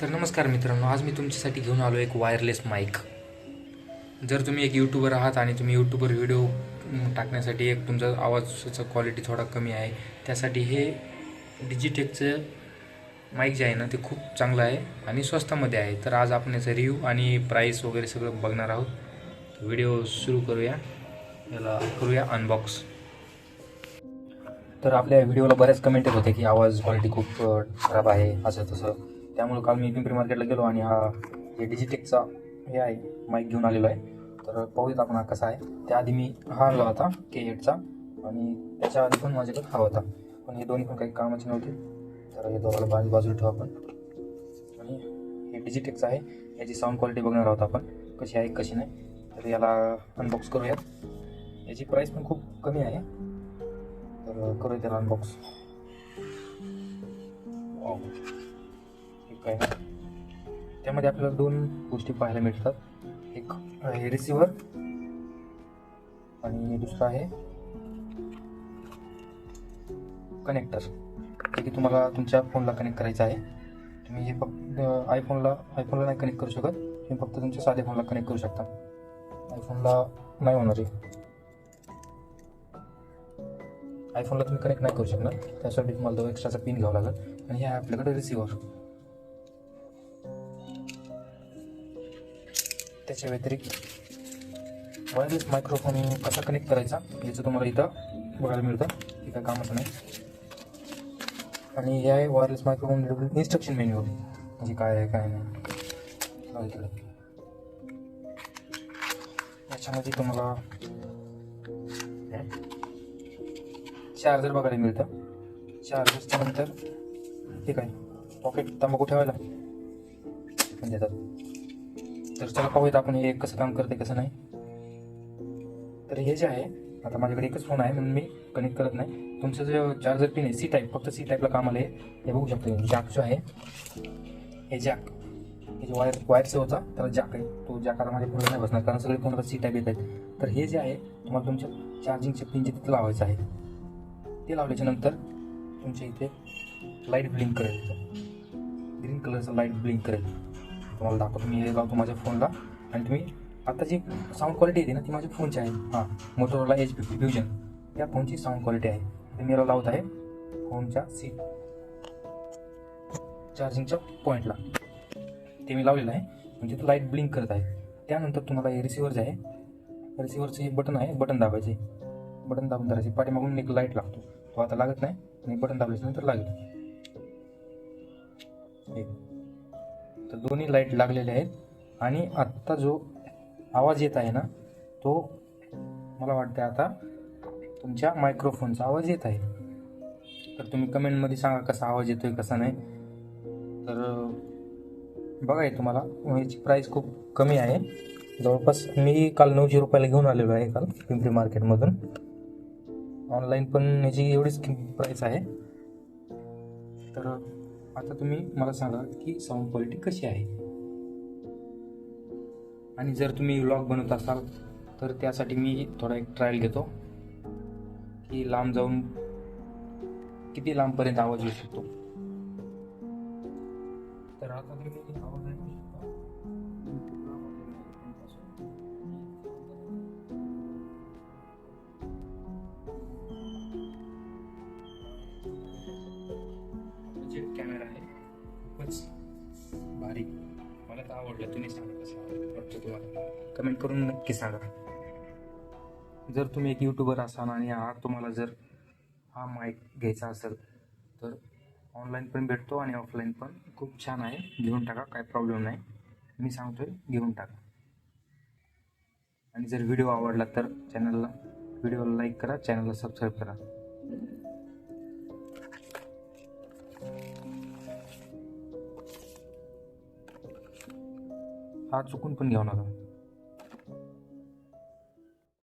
तर नमस्कार मित्रांनो आज मी तुमच्यासाठी घेऊन आलो एक वायरलेस माईक जर तुम्ही एक यूट्यूबर आहात आणि तुम्ही यूट्यूबवर व्हिडिओ टाकण्यासाठी एक तुमचा आवाजाचा क्वालिटी थोडा कमी आहे त्यासाठी हे डिजिटेकचं माईक जे आहे ना ते खूप चांगलं आहे आणि स्वस्तामध्ये आहे. तर आज आपण याचा रिव्ह्यू आणि प्राईस वगैरे सगळं बघणार आहोत. व्हिडिओ सुरू करूया. याला करूया अनबॉक्स तर आपल्या व्हिडिओला बऱ्याच कमेंट येत होते की आवाज क्वालिटी खूप खराब आहे असं तसं. त्यामुळे काल मी पिंपरी मार्केटला गेलो आणि हा हे डिजिटेकचा हे आहे माईक घेऊन आलेलो आहे. तर पाहूयात आपण हा कसा आहे. त्याआधी मी हा आणला होता के एटचा आणि त्याच्या आधी पण माझ्याकडे हा होता. पण हे दोन्ही पण काही कामाचे नव्हते. तर हे दोघाला बाजू बाजूला ठेवू आपण. आणि हे डिजिटेकचं आहे. याची साऊंड क्वालिटी बघणार आहोत आपण. कशी आहे कशी नाही. तर याला अनबॉक्स करूयात. याची प्राईस पण खूप कमी आहे. तर करूया त्याला अनबॉक्स काय? नाही त्यामध्ये आपल्याला दोन गोष्टी पाहायला मिळतात. एक आहे रिसिव्हर आणि दुसरं आहे कनेक्टर जे की तुम्हाला तुमच्या फोनला कनेक्ट करायचं आहे. तुम्ही हे फक्त आयफोनला आयफोनला नाही कनेक्ट करू शकत. तुम्ही फक्त तुमच्या साध्या फोनला कनेक्ट करू शकता. आयफोनला नाही होणार आहे आयफोनला तुम्ही कनेक्ट नाही करू शकणार. त्यासाठी तुम्हाला तो एक्स्ट्राचा पिन घ्यावा लागेल. आणि हे आहे आपल्याकडे रिसिव्हर त्याच्या व्यतिरिक्त वायरलेस मायक्रोफोन कसा कनेक्ट करायचा याचं तुम्हाला इथं बघायला मिळतं. हे काय कामाचं नाही आणि हे आहे वायरलेस मायक्रोफोन इन्स्ट्रक्शन मेन्यू म्हणजे काय आहे काय नाही. याच्यामध्ये तुम्हाला चार्जर बघायला मिळतं. चार्जरच्या नंतर ठीक आहे पॉकेट तंबाखू ठेवायला. म्हणजे देतात तर चला पाहूयात आपण हे कसं काम करते कसं नाही. तर हे जे आहे आता माझ्याकडे एकच फोन आहे म्हणून मी कनेक्ट करत नाही. तुमचं जे चार्जर पिन आहे सी टाईप फक्त सी टाईपला काम आलं आहे हे बघू शकतो जॅक जो आहे हे जॅक हे जे वायर वायरचं होता त्याला जॅक आहे. तो जॅक आता माझ्या फोनला नाही बसणार कारण सगळे फोनला सी टाईप येत आहेत तर हे जे आहे तुम्हाला तुमच्या चार्जिंगचे पिनचे तिथे लावायचं आहे. ते लावल्याच्या नंतर तुमच्या इथे लाइट ब्लिंक करेल. ग्रीन कलरचं लाइट ब्लिंक करेल. तुम्हाला दाखवतो. मी हे लावतो माझ्या फोनला आणि तुम्ही आता जी साऊंड क्वालिटी येते ना ती माझ्या फोनची आहे. हां मोटोरोला एच फिफ्टी फ्युजन या फोनची साऊंड क्वालिटी आहे. ते मी याला लावत आहे फोनच्या सी चार्जिंगच्या पॉईंटला ते मी लावलेलं आहे. म्हणजे तो लाइट ब्लिंक करत आहे. त्यानंतर तुम्हाला हे रिसिव्हर जे आहे रिसिव्हरचं हे बटन आहे बटन दाबायचे. बटन दाबून धरायचे. पाठीमागून एक लाइट लागतो. तो आता लागत नाही आणि बटन दाबल्याच्या नंतर लागेल. तर दोन्ही लाइट लागलेले आहेत. आणि आत्ता जो आवाज येत आहे ना तो मला वाटतं आता तुमच्या मायक्रोफोनचा आवाज येत आहे. तर तुम्ही कमेंटमध्ये सांगा कसा आवाज येतोय कसा नाही. तर बघा आहे तुम्हाला याची प्राईस खूप कमी आहे. जवळपास मी काल नऊशे रुपयाला घेऊन आलेलो आहे काल पिंपरी मार्केटमधून. ऑनलाईन पण याची एवढीच प्राईस आहे. तर आता तुम्ही मला सांगा की साऊंड क्वालिटी कशी आहे? आणि जर तुम्ही व्लॉग बनवत असाल तर त्यासाठी मी थोडा एक ट्रायल घेतो. की लांब जाऊन किती लांबपर्यंत आवाज येऊ शकतो? तर आता तुम्ही आवाज ऐकू शकता. कॅमेरा आहे खूपच भारी मला तर आवडलं तुम्ही सांगा कसं वाटतं तुम्हाला कमेंट करून नक्की सांगा जर तुम्ही एक यूट्यूबर असाल आणि हा तुम्हाला जर हा माईक घ्यायचा असेल तर ऑनलाईन पण भेटतो आणि ऑफलाईन पण. खूप छान आहे. घेऊन टाका काय प्रॉब्लेम नाही. मी सांगतोय घेऊन टाका. आणि जर व्हिडिओ आवडला तर चॅनलला व्हिडिओला लाईक करा चॅनलला सबस्क्राईब करा. हा चुकून पण घेऊ नका